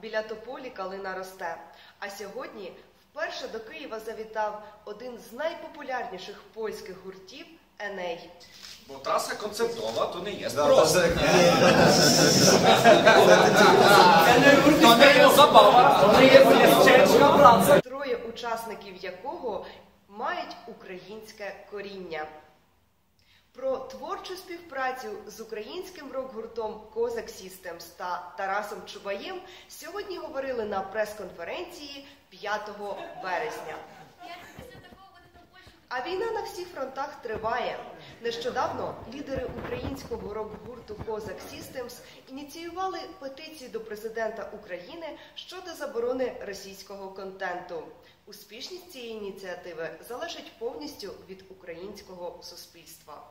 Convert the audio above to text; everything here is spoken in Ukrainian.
Біля тополі калина росте. А сьогодні вперше до Києва завітав один з найпопулярніших польських гуртів Еней. Бо траса концептова, то не є просто. То не є забава, то не є ciężka praca. троє учасників якого мають українське коріння. Про творчу співпрацю з українським рок-гуртом Козак Сістемс та Тарасом Чубаєм сьогодні говорили на прес-конференції 5 березня. А війна на всіх фронтах триває. Нещодавно лідери українського рок-гурту Козак Сістемс ініціювали петицію до президента України щодо заборони російського контенту. Успішність цієї ініціативи залежить повністю від українського суспільства.